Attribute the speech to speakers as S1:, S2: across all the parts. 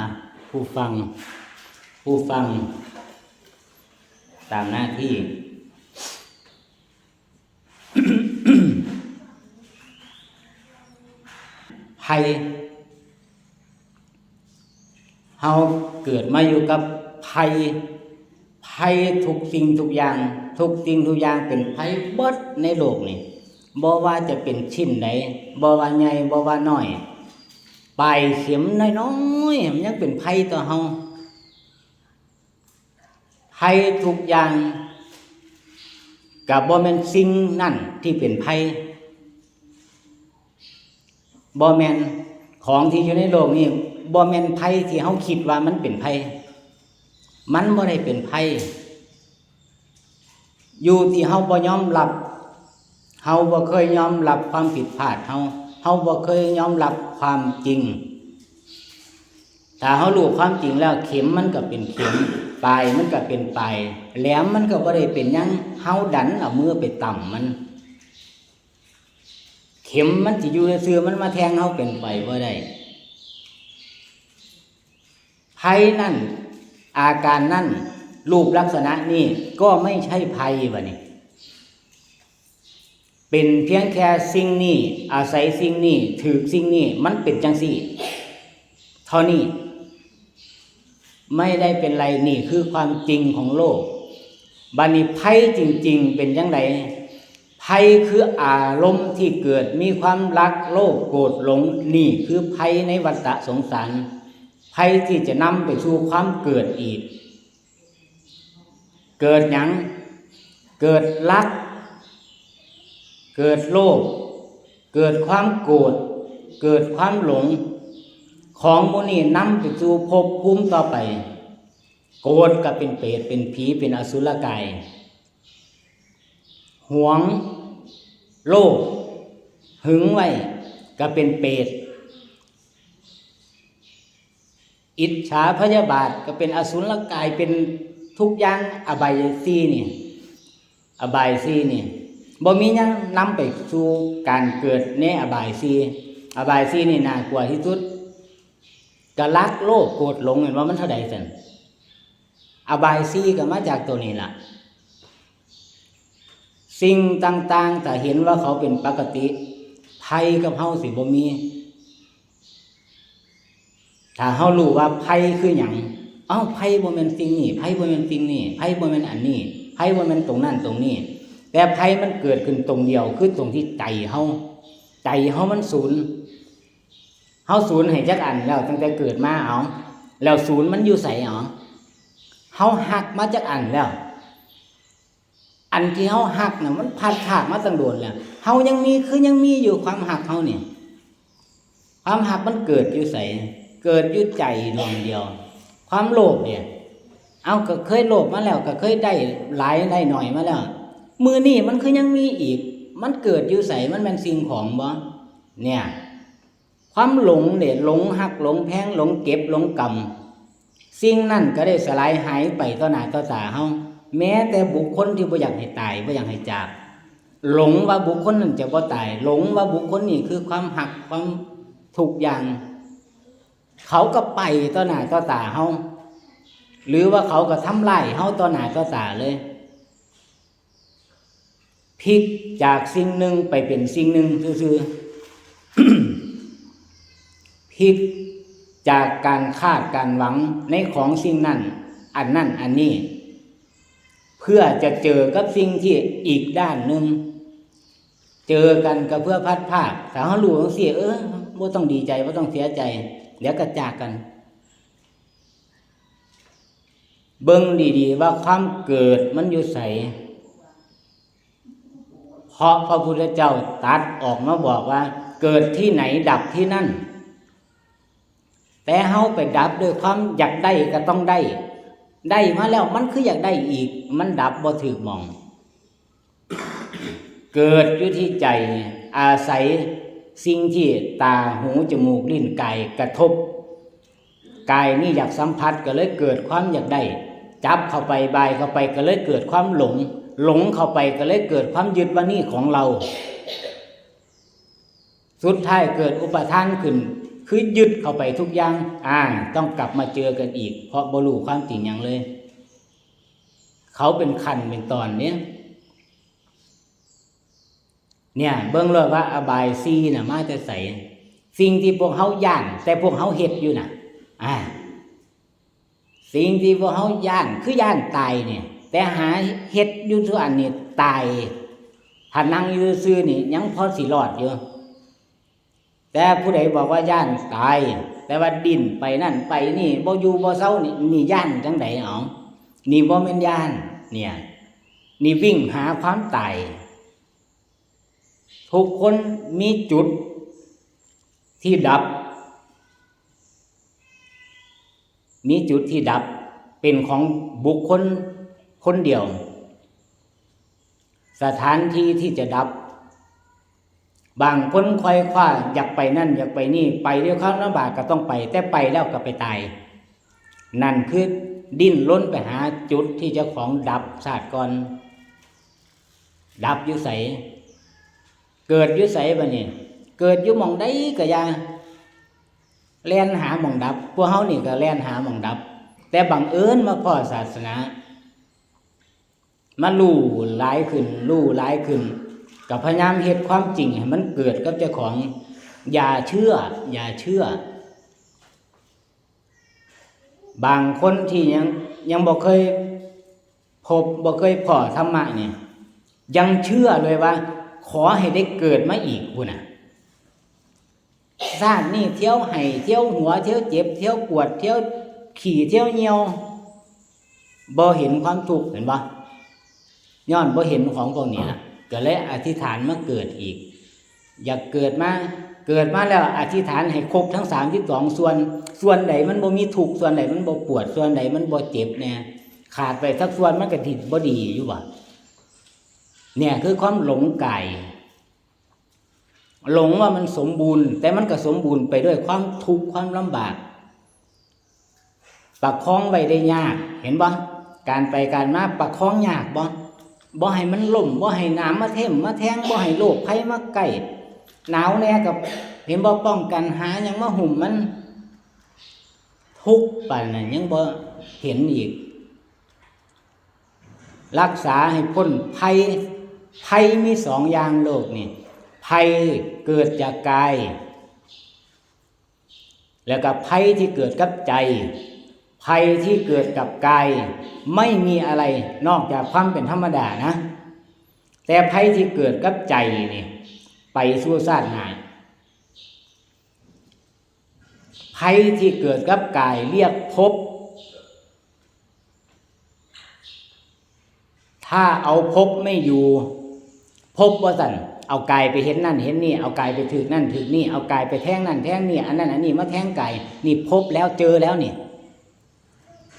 S1: ะผู้ฟัง ผู้ฟัง ตามหน้าที่ ภัยเฮาเกิดมาอยู่กับภัยภัยทุกสิ่งทุกอย่าง ทุกสิ่งทุกอย่างเป็นภัยเบิดในโลกนี่บ่ว่าจะเป็นชิ้นใดบ่ว่าใหญ่บ่ว่าน้อย ปลายเข็มน้อยๆมันยังเป็นภัยต่อเฮาภัยทุกอย่างกับบ่แมนสิ่งนั่นที่เป็นภัยบ่แมนของที่อยู่ในโลกนี้บ่แมนภัยที่เฮาคิดว่ามันเป็นภัยมันบ่ได้เป็นภัยอยู่ที่เฮาบ่ยอมรับเฮาบ่เคยยอมรับความผิดพลาดเฮา เฮาบ่เคยยอมรับความจริงถ้าเฮารู้ความจริงแล้วเข็มมันก็เป็นเข็มปลายมันก็เป็นปลายแหลมมันก็บ่ได้เป็นยังเฮาดันเอามือไปต่ำมัน เข็มมันสิอยู่ซื่อมันมาแทงเฮาเป็นไปบ่ได้ภัยนั่น อาการนั่นรูปลักษณะนี่ก็ไม่ใช่ภัยบะนี่ เป็นเพียงแค่สิ่งนี้ อาศัยสิ่งนี้ถือสิ่งนี้มันเป็นจังสี่เท่านี้ ไม่ได้เป็นไรนี่คือความจริงของโลกบานี้ภัยจริง ๆ เป็นยังไงภัยคืออารมณ์ที่เกิดมีความรักโลภโกรธหลงนี่คือภัยในวัฏสงสารภัยที่จะนำไปสู่ความเกิดอีก เกิดหยังเกิดรัก เกิดโลภเกิดความโกรธเกิดความหลง ของโมนี่นำไปสู่ภพภูมิต่อไป โกรธก็เป็นเปรตเป็นผีเป็นอสุรกายหวง โลภหึงไว้ก็เป็นเปรตอิจฉาพยาบาทก็เป็นอสุรกายเป็นทุกอย่างอบายซีนี่ อบายซีนี่ บ่มีหยังนำไปสู่การเกิดในอบายซีอบายซีนี่น่ากลัวที่สุดกะลักโลภโกรธหลงเห็นว่ามันเท่าใดสันอบายซีก็มาจากตัวนี้ล่ะ สิ่งต่างๆแต่เห็นว่าเขาเป็นปกติภัยกับเฮาสิบ่มี ถ้าเฮารู้ว่าภัยคือหยังเอ้าภัยบ่แม่นสิ่งนี้ภัยบ่แม่นสิ่งนี้ภัยบ่แม่นอันนี้ภัยบ่แม่นตรงนั้นตรงนี้ แต่ภัยมันเกิดขึ้นตรงเดียวคือตรงที่ใจเฮาใจเฮามันศูนย์เฮาศูนย์ให้จักอันแล้วตั้งแต่เกิดมาเอาแล้วศูนย์มันอยู่ไสเอาเฮาหักมาจักอันแล้ว อันที่เฮาหักน่ะมันพัดขาดมาตั้งโดนแล้วเฮายังมีคือยังมีอยู่ความหักเฮาเนี่ยความหักมันเกิดอยู่ไสเกิดอยู่ใจดวงเดียว ความโลภเนี่ย เอาก็เคยโลภมาแล้วก็เคยได้หลายได้หน่อยมาแล้ว มือนี่มันคือยังมีอีก มันเกิดอยู่ใส่มันเป็นสิ่งของบ่เนี่ย ความหลงเนี่ยหลงหักหลงแพงหลงเก็บหลงกรรมสิ่งนั่นก็ได้สลายหายไปต่อหน้าต่อตาเฮาแม้แต่บุคคลที่บ่อยากให้ตายบ่อยากให้จากหลงว่าบุคคลนั้นจะบ่ตายหลงว่าบุคคลนี้คือความหักความทุกอย่าง เขาก็ไปต่อหน้าต่อตาเฮาหรือว่าเขาก็ทำลายเฮาต่อหน้าต่อตาเลย พลิกจากสิ่งหนึ่งไปเป็นสิ่งหนึ่งซื่อๆพลิกจากการคาดการหวังในของสิ่งนั้น อันนั้นอันนี้ เพื่อจะเจอกับสิ่งที่อีกด้านหนึ่งเจอกันก็เพื่อพัดภาคถ้าเขารู้เสียเออว่าต้องดีใจว่าต้องเสียใจเดี๋ยวก็จากกัน เบิ่งดีๆ ว่าความเกิดมันอยู่ใส เพราะพระพุทธเจ้าตัดออกมาบอกว่า เกิดที่ไหนดับที่นั่น แต่เฮาไปดับด้วยความอยากได้ก็ต้องได้ ได้มาแล้วมันคืออยากได้อีก มันดับบ่ถือมอง เกิดอยู่ที่ใจอาศัยสิ่งที่ตาหูจมูกลิ้นกายกระทบกายนี่อยากสัมผัสก็เลยเกิดความอยากได้ จับเข้าไปบายเข้าไปก็เลยเกิดความหลง หลงเข้าไปก็เลยเกิดความยึดว่านี่ของเรา สุดท้ายเกิดอุปทานขึ้น คือยึดเข้าไปทุกอย่างอ่าต้องกลับมาเจอกันอีก เพราะบรูความจริงอย่างเลย เขาเป็นคันเป็นตอนเนี้ยเนี่ย เบิ่งเลยว่าอบายซีน่ะ มาแต่ใสสิ่งที่พวกเขาย่าน แต่พวกเขาเฮ็ดอยู่น่ะ อ่า สิ่งที่พวกเขาย่านคือย่านตายเนี่ย แต่หาเฮ็ดอยู่ทุกอันนี่ตายถ้านั่งอยู่ซื่อนี่ ยังพอสิรอดอยู่แต่ผู้ใดบอกว่าย่านตาย แต่ว่าดินไปนั่นไปนี่บ่อยู่บ่เศร้านี่นี่ย่านจังไดเอานี่บ่แม่นย่าน เนี่ย นี่วิ่งหาความตายทุกคนมีจุดที่ดับ มีจุดที่ดับเป็นของบุคคล คนเดียว สถานที่ที่จะดับ บางคนคอยคว้าอยากไปนั่น อยากไปนี่ไปเรียวข้าวลำบากก็ต้องไป แต่ไปแล้วก็ไปตาย นั่นคือดิ้นล้นไปหาจุดที่เจ้าของดับศาสตร์ก่อน ดับยุใสเกิดยุใสบ่เนี่ยเกิดยู่หมองใดก็ยาแล่นหาหมองดับ พวกเฮานี่ก็แล่นหาหมองดับ แต่บังเอิญมาพ่อศาสนา มาลู่หลายขึ้นลู่หลายขึ้นกับพยายามเฮ็ดความจริงให้มันเกิดกับเจ้าของอย่าเชื่อ อย่าเชื่อ บางคนที่ยังยังบ่เคยพบบ่เคยพอธรรมะเนี่ยยังเชื่อเลยว่า ขอให้ได้เกิดมาอีกพุ่นะชาตินี่เที่ยวให้เที่ยวหัวเที่ยวเจ็บ เที่ยวปวดเที่ยวขี่เที่ยวเหี่ยวบ่เห็นความทุกข์เห็นบ่ ย้อนบ่เห็นของพวกนี้ล่ะก็เลยอธิษฐานมาเกิดอีก อยากเกิดมาเกิดมาแล้วอธิษฐานให้ครบทั้งสามที่สองส่วน ส่วนไหนมันบ่มีทุกข์ส่วนไหนมันบ่ปวดส่วนไหนมันบ่เจ็บเนี่ยขาดไปสักส่วนมันก็ติดบ่ดีอยู่ว่ะเนี่ยคือความหลงไก่ หลงว่ามันสมบูรณ์ แต่มันก็สมบูรณ์ไปด้วยความทุกข์ความลำบากประคองไว้ได้ยาก เห็นบ่การไปการมาประคองยากบ่ บ่ให้มันล่มบ่ให้น้ำมาเทมมาแทงบ่ให้โรคภัยมาใกล้หนาวแน่กับเห็นบ่ป้องกันหายังมาหุ่มมัน ทุกข์ปานนั้นยังบ่เห็นอีก รักษาให้พ้นภัยภัยมีสองอย่างโลกนี่ภัยเกิดจากกาย แล้วก็ภัยที่เกิดกับใจ ภัยที่เกิดกับกายไม่มีอะไรนอกจากความเป็นธรรมดานะ แต่ภัยที่เกิดกับใจนี่ไปสู่ซาดหายภัยที่เกิดกับกายเรียกภพถ้าเอาภพไม่อยู่ภพว่าสันเอากายไปเห็นนั่นเห็นนี่เอากายไปถือนั่นถือนี่เอากายไปแท่งนั่นแท่งนี่อันนั้นอันนี้มาแท่งกายนี่พบแล้วเจอแล้วนี่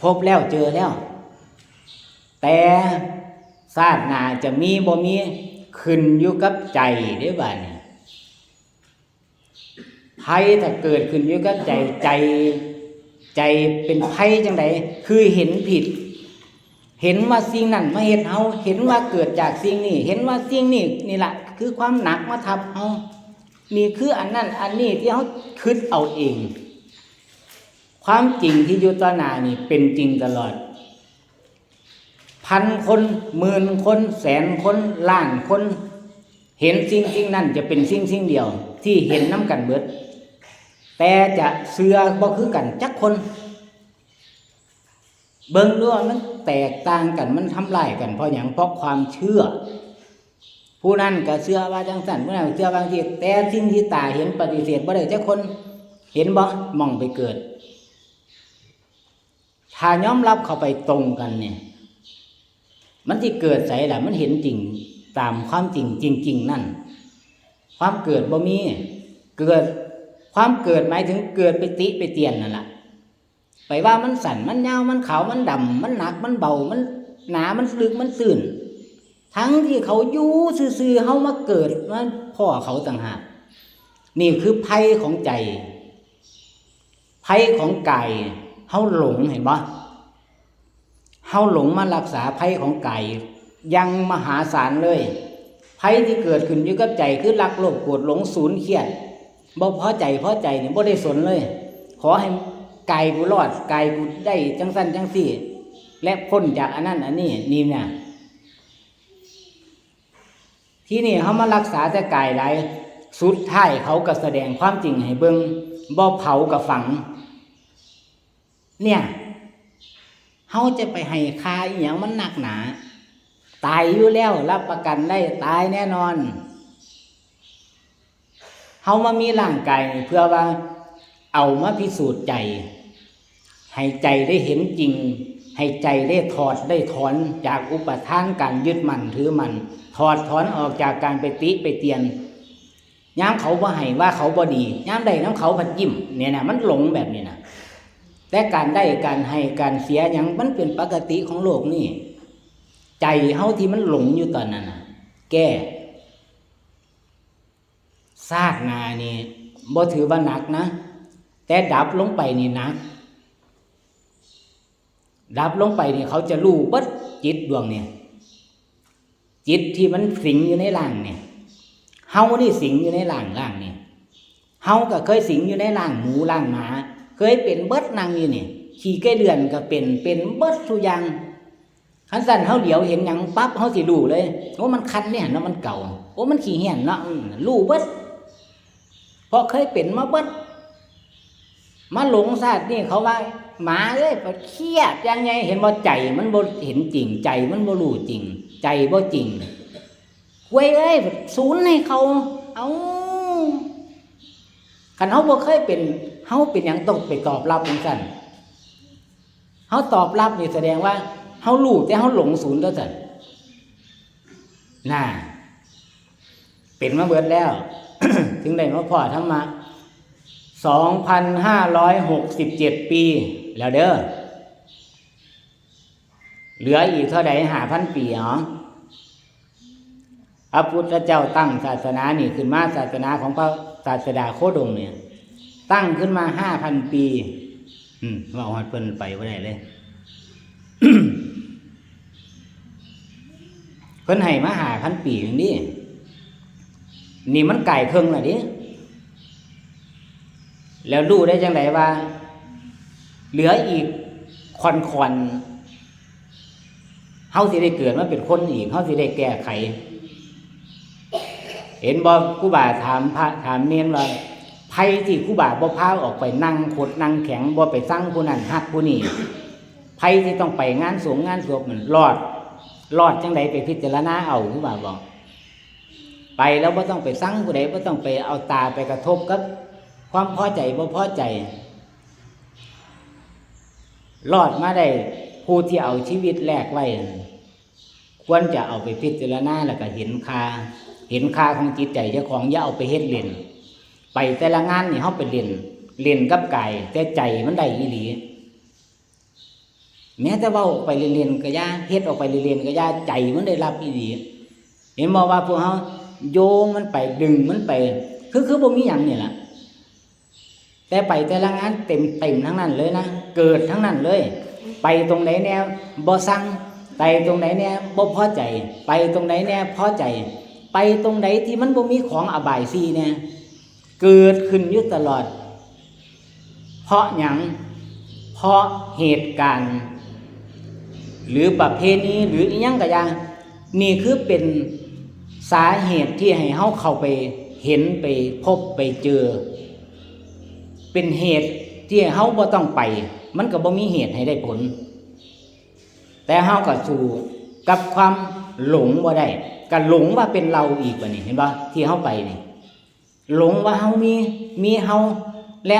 S1: พบแล้วเจอแล้ว แต่ศาสนาจะมีบ่มีขึ้นอยู่กับใจได้บ้านี่ภัยถ้าเกิดขึ้นอยู่กับใจใจใจเป็นภัยจังไดคือเห็นผิด เห็นว่าสิ่งนั้นมาเห็นเฮาเห็นว่าเกิดจากสิ่งนี้ เห็นว่าสิ่งนี้นี่แหละคือความหนักมาทับเฮานี่คืออันนั้นอันนี้ที่เฮาคิดเอาเอง ความจริงที่อยู่ต่อหน้านี่เป็นจริงตลอด พันคนหมื่นคนแสนคนล้านคน เห็นสิ่งสิ่งนั้นจะเป็นสิ่งสิ่งเดียว ที่เห็นน้ำกันเบิด แต่จะเสือบ่คือกันจักคน เบิ่งด้วยมันแตกต่างกันมันทำลายกันเพราะอย่างเพราะความเชื่อ ผู้นั้นก็เชื่อว่าจังสันผู้นั้นเชื่อว่างซี่แต่สิ่งที่ตาเห็นปฏิเสธบ่ได้จักคน เห็นบ่มองไปเกิด ถ้ายอมรับเข้าไปตรงกันเนี่ย มันที่เกิดใส่ละมันเห็นจริงตามความจริงจริง ๆ นั่น ความเกิดบ่มีเกิดความเกิดหมายถึงเกิดไปติไปเตียนนั่นแหละไปว่ามันสั่นมันยาวมันขาวมันดำมันหนักมันเบามันหนามันลึกมันตื่น ทั้งที่เขายู่ซื่อๆเขามาเกิดมาพ่อเขาต่างหากนี่คือภัยของใจภัยของกาย เขาหลงเห็นปะเขาหลงมารักษาภัยของไกายยังมหาศาลเลยภัยที่เกิดขึ้นอยู่กับใจคือรักโลภโกรธหลงศูนย์เครียดบ่พอใจพอใจนี่บ่ได้สนเลย ขอให้ไกายกูรอดไกายกูได้จังสั้นจังสี่ และพ้นจากอันนั้นอันนี้นี่เนี่ยที่นี่เขามารักษาแต่ไกายไรสุดท้ายเขาก็แสดงความจริงให้เบิงบ่เผากับฝัง เนี่ยเขาจะไปให้คาอหย่างมันหนักหนา ตายอยู่แล้วรับประกันได้ตายแน่นอนเขามามีร่างกายเพื่อว่าเอามาพิสูจน์ใจ ให้ใจได้เห็นจริง ให้ใจได้ถอดได้ถอนจากอุปทานการยึดมั่นถือมันถอดถอนออกจากการไปติไปเตียนย้ำเขาบ่ให้ว่าเขาบ่ดีย้ำใดน้ำเขาผัดยิ้มเนี่ยนะมันหลงแบบนี้นะ แต่การได้การให้การเสียหยังมันเป็นปกติของโลกนี่ ใจเฮาที่มันหลงอยู่ตอนนั้นนะแก้ซากนานี่บ่ถือว่าหนักนะ แต่ดับลงไปนี่นักดับลงไปนี่เขาจะรู้เบัดจิตดวงเนี่ย จิตที่มันสิงอยู่ในร่างเนี่ยเฮานี่สิงอยู่ในร่างร่างเนี่ยเฮาก็เคยสิงอยู่ในร่างหมูร่างหมา เคยเป็นเบิดนางอยู่นี่ขี่ไก่เดือนก็เป็นเป็นเบิดทุอย่างขันสั่นเฮาเดียวเห็นหยังปั๊บเฮาสิรู้เลยโอ้มันคันเนี่ยเนาะมันเก่าโอ้มันขี้เหี้ยนเนาะรู้เบิดเพราะเคยเป็นมาเบิดมาหลงซาดนี่เขาว่าหมาเอ้ยปเครียดยังไงเห็นบ่ใจมันบ่เห็นจริงใจมันบ่รู้จริง ใจบ่จริงเว้ยเอ้ยศูนย์ให้เขา เอาคันเฮาบ่เคยเป็น เฮาเป็นหยังต้องไปตอบรับจังซั่นเฮาตอบรับนี่แสดงว่าเฮารู้แต่เฮาหลงศูนย์แล้วซั่นน่าเป็นมาเบิดแล้ว ถึงได้มาพอธรรมะสองพันห้าร้อยหกสิบเจ็ดปี แล้วเด้อเหลืออีกเท่าใดหาพันปีเหรอพระพุทธเจ้าตั้งศาสนานี่ขึ้นมาศาสนาของพระศาสดาโคดมเนี่ย ตั้งขึ้นมาห้าพันปี อืมว่าหัดเพิ่นไปว่าได้เลยเพิ่นให้มาหาพันปีอย่างนี้นี่มันไก่เครื่องละดิแล้วรู้ได้จังไดว่า เหลืออีกคอนคอนเฮาสิได้เกิดมาเป็นคนอีกเฮาสิได้แก้ไข เห็นบ่ครูบาถามพระถามเนียนว่า ไผที่ครูบาบ่พาออกไปนั่งขดนั่งแข็งบ่ไปสั่งผู้นั้นฮักผู้นี้ไผที่ต้องไปงานสงงานศพมันรอดรอดจังไดไปพิจารณาเอาครูบาบอก ไปแล้วบ่ต้องไปสั่งผู้ใดบ่ต้องไปเอาตาไปกระทบกับ ความพอใจบ่พอใจรอดมาได้ผู้ที่เอาชีวิตแลกไว้ ควรจะเอาไปพิจารณาแล้วก็เห็นค่าเห็นค่าของจิตใจเจ้าของอย่าเอาไปเฮ็ดเล่น ไปแต่ละงานนี่เฮาไปเล่นเล่นกับกายแต่ใจมันได้อีหลีแม้แต่ว่าออกไปเรียนๆก็ย่าเฮ็ดออกไปเรียนๆก็ย่าใจมันได้รับอีหลีเห็นบ่ว่าพวกเฮาโยงมันไปดึงมันไป คือคือบ่มีหยังนี่ล่ะแต่ไปแต่ละงานเต็มเต็มทั้งนั้นเลยนะเกิดทั้งนั้นเลย ไปตรงไหนแนวบ่สั่งไปตรงไหนแนวบ่พอใจ ไปตรงไหนแนวพอใจ ไปตรงไหนที่มันบ่มีของอบายซีเนี่ย เกิดขึ้นอยู่ตลอด เพราะหยังเพราะเหตุการณ์ หรือประเพณีหรืออีหยังก็อย่างนี่คือเป็นสาเหตุที่ให้เฮาเข้าไปเห็นไปพบไปเจอ เป็นเหตุที่เฮาบ่ต้องไป มันก็บ่มีเหตุให้ได้ผล แต่เฮาก็สู่กับความหลงบ่ได้ก็หลงว่าเป็นเราอีกว่านี่เห็นบ่ที่เฮาไปนี่ หลงว่าเฮามีมีเฮาและ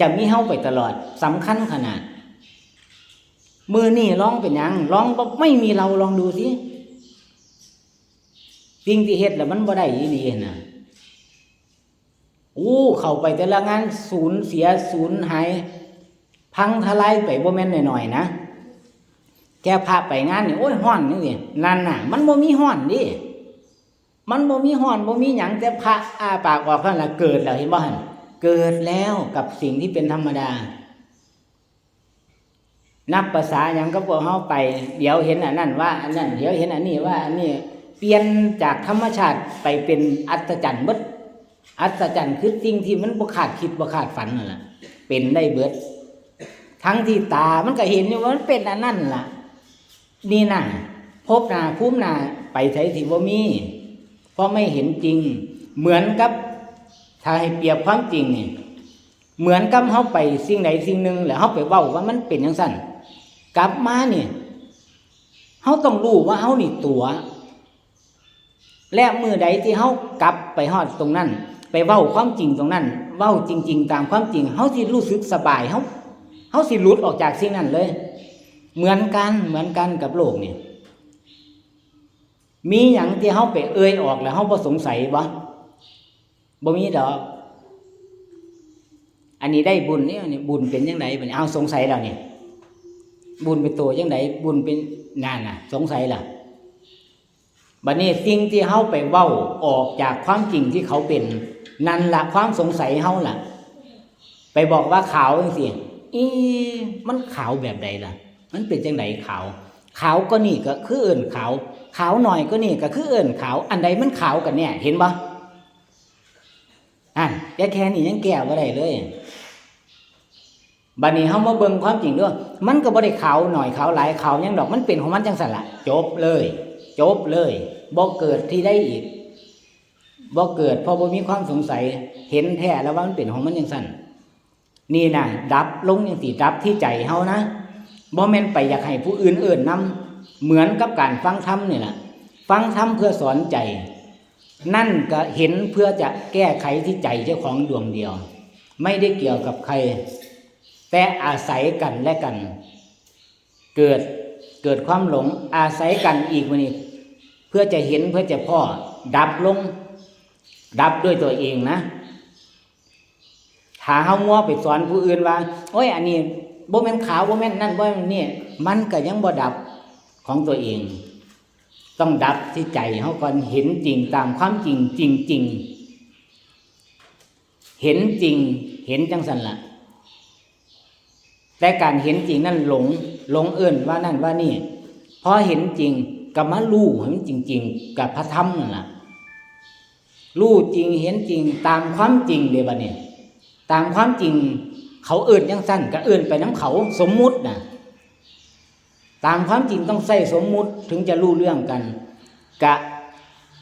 S1: จะมีเฮาไปตลอดสำคัญขนาด มือนี่ร้องเป็นยังร้องบ่ไม่มีเราลองดูสิสิ่งที่เฮ็ดแล้วมันบ่ได้อีหลีนะอู้เข้าไปแต่ละงานศูนย์เสียศูนย์หายพังทลายไปบ่แม่นหน่อยๆนะแกพาไปงานนี่โอ้ยห้อนนี่นั่นน่ะ มันบ่มีห้อนดิ มันบ่มีห้อนบ่มีหยังแต่พระอ้าปากออกเท่านั้นเกิดแล้วเห็นบ่หันเกิดแล้วกับสิ่งที่เป็นธรรมดา นับภาษาหยังก็พวกเฮาไป เดี๋ยวเห็นอันนั้นว่าอันนั้นเดี๋ยวเห็นอันนี้ว่าอันนี้เปลี่ยนจากธรรมชาติไปเป็นอัศจรรย์เบิดอัศจรรย์คือสิ่งที่มันบ่คาดคิดบ่คาดฝันนั่นล่ะเป็นได้เบิด ทั้งที่ตามันก็เห็นอยู่ว่ามันเป็นอันนั้นล่ะ นี่น่ะพบน้าภูมิหน้าไปใช้สิบ่มี ราะไม่เห็นจริง เหมือนกับถ้าให้เปรียบความจริงนี่เหมือนกับเฮาไปสิ่งใดสิ่งหนึ่งแล้วเฮาไปเว้าว่ามันเป็นจังซั่นกลับมาเนี่ยเฮาต้องรู้ว่าเฮานี่ตัว และมือใดที่เฮากลับไปฮอดตรงนั้น ไปเว้าความจริงตรงนั้น เว้าจริง ๆ ตามความจริงเฮาสิรู้สึกสบายเฮาเฮาสิหลุดออกจากสิ่งนั้นเลย เหมือนกันเหมือนกันกับโลกเนี่ย มีหยังที่เฮาไปเอ่ยออกแล้วเฮาบ่สงสัยบ่บ่มีดอก อันนี้ได้บุญนี่อันนี้บุญเป็นจังไดบัดนี้เอาสงสัยแล้วนี่บุญเป็นตัวจังไดบุญเป็นนั่นน่ะ สงสัยล่ะบัดนี้สิ่งที่เฮาไปเว้าออกจากความจริงที่เขาเป็น นั่นละความสงสัยเฮาล่ะ ไปบอกว่าขาวจังซี่อีมันขาวแบบใดล่ะ มันเป็นจังไดขาว ขาวก็นี่ก็คือเอิ้นขาวขาวหน่อยก็นี่ก็คือเอิ้นขาวอันใดมันขาวกันเนี่ย เห็นบ่อะแค่แค่นี้ยังแก้บ่ได้เลยบัดนี้เฮามาเบิ่งความจริงด้วยมันก็บ่ได้ขาวหน่อยขาวหลายขาวยังดอกมันเป็นของมันจังซั่นละจบเลย จบเลยบ่เกิดที่ได้อีกบ่เกิดพราะบ่มีความสงสัยเห็นแท้แล้วว่ามันเป็นของมันจังซั่นนี่นะดับลงจังซี่ดับที่ใจเฮานะ บ่แม่นไปอยากให้ผู้อื่นเอิ้นนำเหมือนกับการฟังธรรมนี่แหละฟังธรรมเพื่อสอนใจ นั่นก็เห็นเพื่อจะแก้ไขที่ใจเจ้าของดวงเดียว ไม่ได้เกี่ยวกับใคร แต่อาศัยกันและกัน เกิดเกิดความหลงอาศัยกันอีกวันนี้เพื่อจะเห็นเพื่อจะพ่อดับลง ดับด้วยตัวเองนะถ้าเฮามัวไปสอนผู้อื่นว่า โอ้ยอันนี้ บ่แม่นขาวบ่แม่นนั่นบ่แม่นนี่มันก็ยังบ่ดับของตัวเอง ต้องดับที่ใจเฮาก่อนเห็นจริงตามความจริงจริงๆเห็นจริงเห็นจังสันละแต่การเห็นจริงนั่นหลงหลงเอื่นว่านั่นว่านี่พอเห็นจริงกับมาลู่เห็นจริง ๆ กับพระธรรมนั่นแหละลู่จริงเห็นจริงตามความจริงเดี๋ยวบัดนี้ตามความจริง เขาเอื่นยังสั้นก็เอื่นไปน้ำเขาสมมุตินะตามความจริงต้องใส่สมมุติถึงจะรู้เรื่องกัน กะ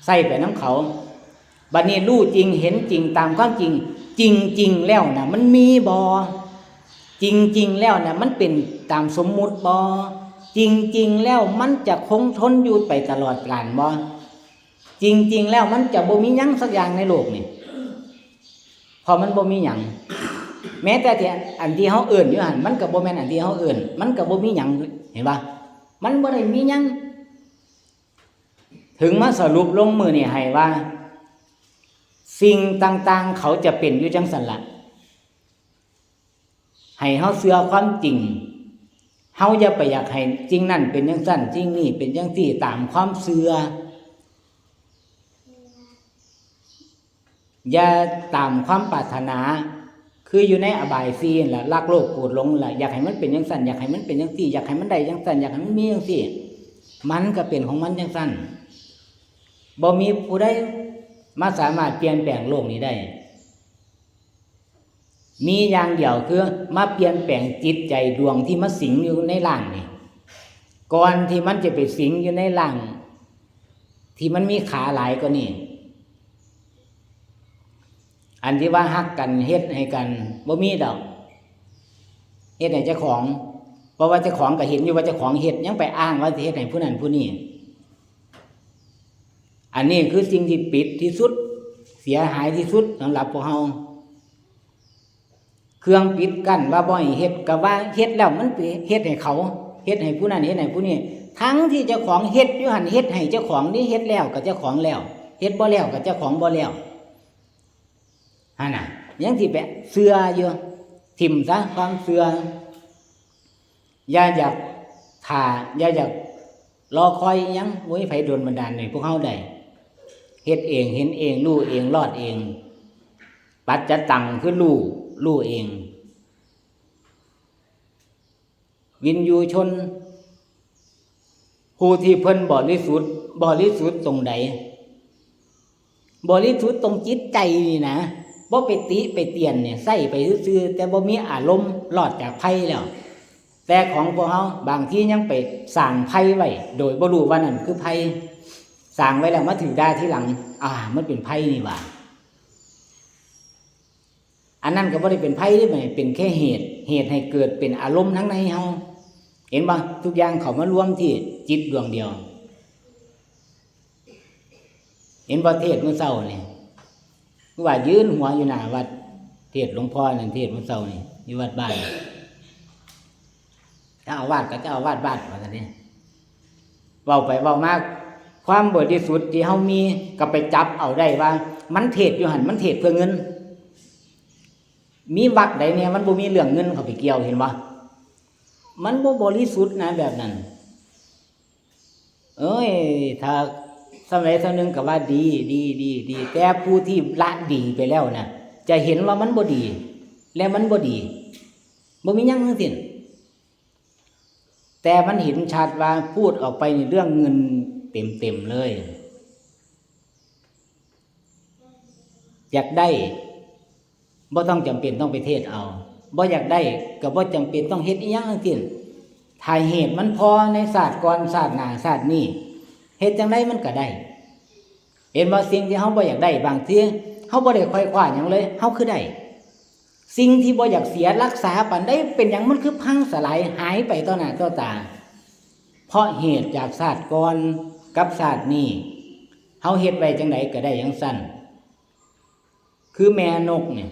S1: ใส่ไปน้ำเขาบัดนี้รู้จริงเห็นจริงตามความจริง จริงจริงแล้วนะมันมีบอจริงจริงแล้วนะมันเป็นตามสมมุติบอจริงจริงแล้วมันจะคงทนอยู่ไปตลอดกาลบอจริงจริงๆแล้วมันจะบ่มียั้งสักอย่างในโลกนี่พอมันบ่มีหยัง แม้แต่ที่อันที่เฮาเอื่นอยู่หันมันก็บ่แมนอันที่เฮาเอื่นมันก็บ่มีหยังเห็นปะมันบ่ได้มีหยังถึงมาสรุปลงมือนี่ให้ว่า สิ่งต่าง ๆ เขาจะเป็นอยู่จังสันละให้เฮาเสือความจริงเฮาอย่าไปอยากให้จริงนั่นเป็นจังสั้นจริงนี่เป็นจังที่ตามความเสืออย่าตามความปรารถนา คืออยู่ในอบายซีนละรักโลกโกรธหลงละอยากให้มันเป็นจังสั้นอยากให้มันเป็นจังที่อยากให้มันได้จังสั้นอยากให้มันมีจังที่มันก็เป็นของมันจังสั้นบ่มีผู้ใดมาสามารถเปลี่ยนแปลงโลกนี้ได้ มีอย่างเดียวคือมาเปลี่ยนแปลงจิตใจดวงที่มาสิงอยู่ในร่างนี่ก่อนที่มันจะไปสิงอยู่ในร่าง ที่มันมีขาหลายก็นี่ อันที่ว่าฮักกันเฮ็ดให้กันบ่มีดอกเฮ็ดให้เจ้าของเพราะว่าเจ้าของก็เห็นอยู่ว่าเจ้าของเฮ็ดยังไปอ้างว่าสิเฮ็ดให้ผู้นั้นผู้นี้อันนี้คือสิ่งที่ปิดที่สุด เสียหายที่สุดสำหรับพวกเราเครื่องปิดกั้นว่าบ่ให้เฮ็ดก็ว่าเฮ็ดแล้วมันเฮ็ดให้เขาเฮ็ดให้ผู้นั้นเฮ็ดให้ผู้นี้ทั้งที่เจ้าของเฮ็ดอยู่หั่นเฮ็ดให้เจ้าของนี่เฮ็ดแล้วก็เจ้าของแล้วเฮ็ดบ่แล้วก็เจ้าของบ่แล้ว หั่นน่ะยังที่ไปเสืออยู่ทิ่มซะความเสืออย่าอยากถ่าอย่าอยากรอคอยยังโอ้ยไผโดนบันดาลให้พวกเฮาได้เฮ็ดเองเห็นเองรู้เองรอดเอง ปัจจตังคือรู้รู้เอง วินยูชน ผู้ที่เพิ่นบริสุทธิ์บริสุทธิ์ตรงใดบริสุทธิ์ตรงจิตใจนี่นะ บ่ไปติไปเตียนเนี่ยใส่ไปซื่อแต่บ่มีอารมณ์รอดจากภัยแล้ว แต่ของพวกเฮาบางที่ยังไปสร้างภัยไว้โดยบ่รู้ว่านั่นคือภัยสร้างไว้แล้วมาถือได้ที่หลัง อ่า มันเป็นภัยนี่หว่าอันนั้นก็บ่ได้เป็นภัยที่ไหนเป็นแค่เหตุ เหตุให้เกิดเป็นอารมณ์ทั้งในเฮาเห็นบ่ทุกอย่างเขามารวมที่จิตดวงเดียว เห็นบ่เทศเมื่อเช้าเนี่คือ ว่ายืนหัวอยู่หน้าวัด เทศหลวงพ่อนั่นเทศมื่อเช้านี่อยู่วัดบ้านเจ้าอาวาสก็เจ้าอาวาสบ้านว่าซั่นนี่เว้าไปเว้ามากความบริสุทธิ์ที่เฮามีก็ไปจับเอาได้ว่า มันเทศอยู่หันมันเทศเพื่อเงิน มีวัดใดเนี่ยมันบ่มีเรื่องเงินเข้าไปเกี่ยวเห็นบ่มันบ่บริสุทธิ์นะแบบนั้น เอ้ย ถ้า สมัยเท่านึงก็ว่าดีดีดีดีแต่ผู้ที่ละดีไปแล้วนะจะเห็นว่ามันบ่ดี และมันบ่ดีบ่มียังทั้งสิ้นแต่มันเห็นชัดว่าพูดออกไปในเรื่องเงินเต็มเต็มเลย อยากได้บ่ต้องจำเป็นต้องไปเทศเอาบ่อยากได้ก็บ่จำเป็นต้องเฮ็ดอีหยังทั้งสิ้นถ้ายเหตุมันพอในศาสตร์ก่อนศาสตร์หนาศาสตร์นี้ เฮ็ดจังไดมันก็ได้ เห็นว่าสิ่งที่เฮาบ่อยากได้บางทีเฮาบ่ได้ค่อยคว้าหยังเลยเฮาคือได้สิ่งที่บ่อยากเสียรักษาปานใดเป็นหยังมันคือพังสลายหายไปต่อหน้าต่อตา เพราะเหตุจากศาสตร์ก่อนกับศาสตร์นี้เฮาเฮ็ดไว้จังไดก็ได้อย่างสั้นคือแม่นกเนี่ย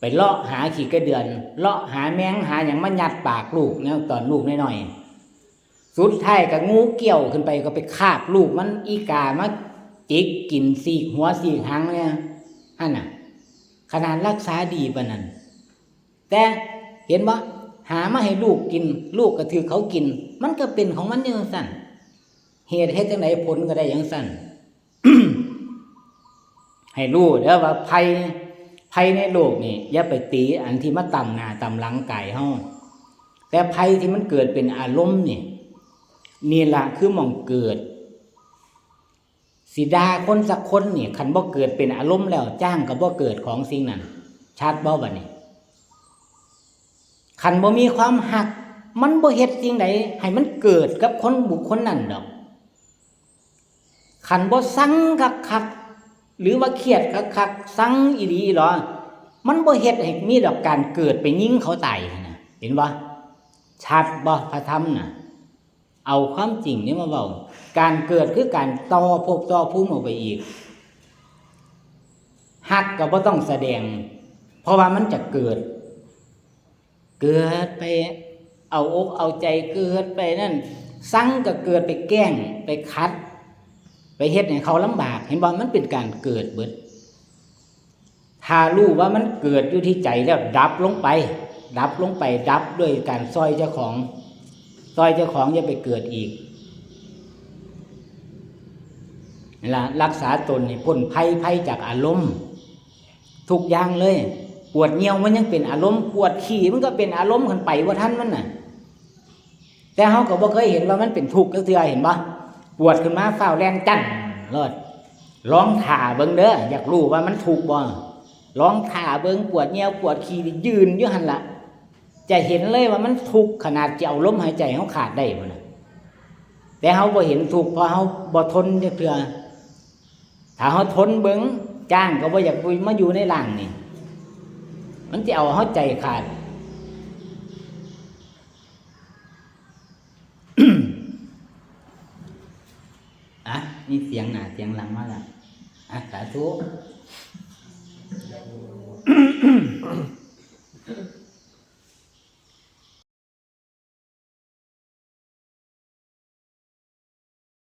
S1: ไปเลาะหาขี้กระเดือนเลาะหาแมงหาอย่างมายัดปากลูกเนี่ยตอนลูกน้อยๆ สุดท้ายก็งูเกี่ยวขึ้นไปก็ไปคาบลูกมันอีกามาจิกกินสีกหัวสีหางเนี่ยฮั่นน่ะ ขนาดรักษาดีปานนั้น แต่เห็นว่าหามาให้ลูกกิน ลูกก็ถือเขากิน มันก็เป็นของมันอย่างสั้นเหตุให้จังไหนผลก็ได้อย่างสั้นให้รู้เด้อว่าภัยภัยในโลกนี่อย่าไปตีอันที่มาต่ำหน้าต่ำหลังกายเฮาแต่ภัยที่มันเกิดเป็นอารมณ์นี่ นี่ล่ะคือหมองเกิดสิดาคนสักคนนี่คันบ่เกิดเป็นอารมณ์แล้วจ้างก็บ่เกิดของสิ่งนั้นชัดบ่บัดนี้คันบ่มีความหัก มันบ่เฮ็ดสิ่งใดให้มันเกิดกับคนบุคคลนั้นดอกขันบ่สั่งคักคักหรือว่าเครียดคักคักสั่งอีดีหรอ มันบ่เฮ็ดให้มีดอกการเกิดไปยิงเขาตายนนะเห็นบ่ชัดบ่พระธรรมน่ะ เอาความจริงนี่มาเว้าการเกิดคือการต่อภพต่อภูมิออกไปอีกหักก็บ่ต้องแสดง เพราะว่ามันจะเกิด เกิดไป เอาอกเอาใจเกิดไปนั่นสั่งก็เกิดไปแกล้งไปคัด ไปเฮ็ดให้เขาลำบาก เห็นบ่มันเป็นการเกิดเบิดถ้ารู้ว่ามันเกิดอยู่ที่ใจแล้วดับลงไป ดับลงไปดับด้วยการซอยเจ้าของ อยเจ้าของอย่าไปเกิดอีกล่ะรักษาตนนี่พ้นภัยภัยจากอารมณ์ทุกอย่างเลย ปวดเงียวมันยังเป็นอารมณ์ปวดขี่มันก็เป็นอารมณ์กันไปว่าท่านมันน่ะ แต่เขาก็บ่เคยเห็นว่ามันเป็นทุกข์จักเทื่อเห็นบ่ปวดขึ้นมาเฝ้าแรงจันรอดลองถ่าเบิ่งเด้ออยากรู้ว่ามันทุกบ่ลองถ่าเบิ่งปวดเงียวปวดขี่ยืนอยู่หันล่ะ จะเห็นเลยว่ามันทุกข์ขนาดจะเอาลมหายใจเขาขาดได้บ่นะแต่เขาบ่เห็นทุกข์เพราะเขาบ่ทนจักเทื่อถ้าเขาทนเบิ่งจ้างก็บ่อยากมาอยู่ในร่างนี่ มันจะเอาเขาใจขาดอะนี่เสียงหนาเสียงหลังมาละอะสาธุ